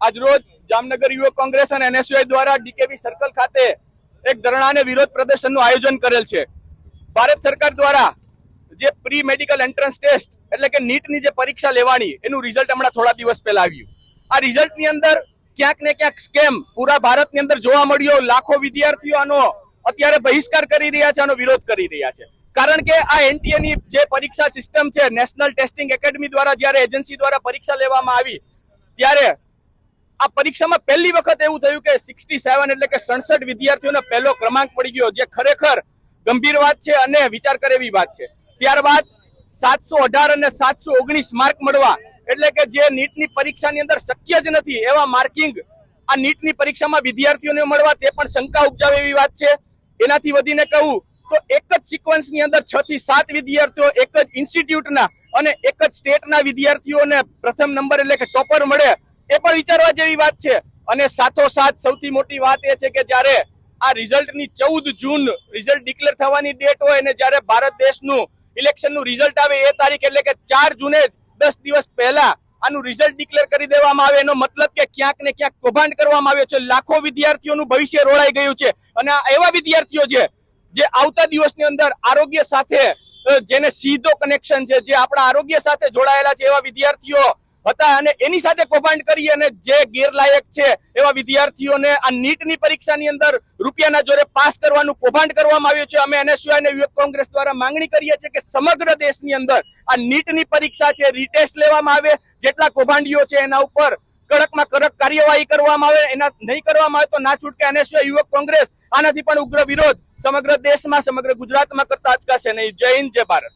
આજરોજ જામનગર યુવક કોંગ્રેસ અને એનએસયુઆઈ દ્વારા ડીકેવી સર્કલ ખાતે એક ધરણાને વિરોધ પ્રદર્શનનું આયોજન કરેલ છે. ભારત સરકાર દ્વારા જે પ્રી મેડિકલ એન્ટ્રન્સ ટેસ્ટ એટલે કે નીટની જે પરીક્ષા લેવાની, એનું રિઝલ્ટ હમણાં થોડા દિવસ પહેલા આવ્યું. આ રિઝલ્ટની અંદર ક્યાંક ને ક્યાંક સ્કેમ પૂરા ભારતની અંદર જોવા મળ્યો, લાખો વિદ્યાર્થીઓ આનો અત્યારે બહિષ્કાર કરી રહ્યા છે આનો વિરોધ કરી રહ્યા છે. કારણ કે આ એનટીએ ની જે પરીક્ષા સિસ્ટમ છે, નેશનલ ટેસ્ટિંગ એકેડમી દ્વારા જ્યારે એજન્સી દ્વારા પરીક્ષા લેવામાં આવી, ત્યારે આ પરીક્ષામાં પહેલી વખત એવું થયું કે સિક્સટી સેવન એટલે કે સડસઠ વિદ્યાર્થીઓનો પહેલો ક્રમાંક પડી ગયો, જે ખરેખર ગંભીર વાત છે અને વિચાર કરે એવી વાત છે. ત્યારબાદ સાતસો અઢાર અને સાતસો ઓગણીસ માર્ક મળવા, એટલે કે જે નીટની પરીક્ષાની અંદર શક્ય જ નથી એવા માર્કિંગ આ નીટની પરીક્ષામાં વિદ્યાર્થીઓને મળવા, તે પણ શંકા ઉપજાવે એવી વાત છે. એનાથી વધીને કહું તો એક જ સિક્વન્સની અંદર છ થી સાત વિદ્યાર્થીઓ એક જ ઇન્સ્ટિટ્યૂટના અને એક જ સ્ટેટના વિદ્યાર્થીઓને પ્રથમ નંબર એટલે કે ટોપર મળે. એ પણ વિચારવા જેવી વાત છે. અને સાથોસાથ સૌથી મોટી વાત એ છે કે જ્યારે આ રિઝલ્ટની ચૌદ જૂન રિઝલ્ટ ડિક્લેર થવાની ડેટ હોય અને જ્યારે ભારત દેશનું ઇલેક્શનનું રિઝલ્ટ આવે એ તારીખ એટલે કે ચાર જૂને જ દસ દિવસ પહેલા આનું રિઝલ્ટ ડિક્લેર કરી દેવામાં આવે. એનો મતલબ કે ક્યાંક ને ક્યાંક કૌભાંડ કરવામાં આવ્યો છે. લાખો વિદ્યાર્થીઓનું ભવિષ્ય રોળાઈ ગયું છે. અને આ એવા વિદ્યાર્થીઓ છે, જે આવતા દિવસની અંદર આરોગ્ય સાથે જેને સીધો કનેક્શન છે, જે આપણા આરોગ્ય સાથે જોડાયેલા છે એવા વિદ્યાર્થીઓ હતા અને એની સાથે કૌભાંડ કરી અને જે ગેરલાયક છે એવા વિદ્યાર્થીઓને આ નીટની પરીક્ષાની અંદર રૂપિયાના જોરે પાસ કરવાનું કૌભાંડ કરવામાં આવ્યું છે. અમે એનએસયુઆઈ અને યુવક કોંગ્રેસ દ્વારા માંગણી કરીએ છીએ કે સમગ્ર દેશની અંદર આ નીટની પરીક્ષા છે રીટેસ્ટ લેવામાં આવે, જેટલા કૌભાંડીઓ છે એના ઉપર કડકમાં કડક કાર્યવાહી કરવામાં આવે, એના નહીં કરવામાં આવે તો ના છૂટકે એનએસયુઆઈ યુવક કોંગ્રેસ આનાથી પણ ઉગ્ર વિરોધ સમગ્ર દેશમાં, સમગ્ર ગુજરાતમાં કરતા અચકાશે નહીં. જય હિન્દ, જય ભારત.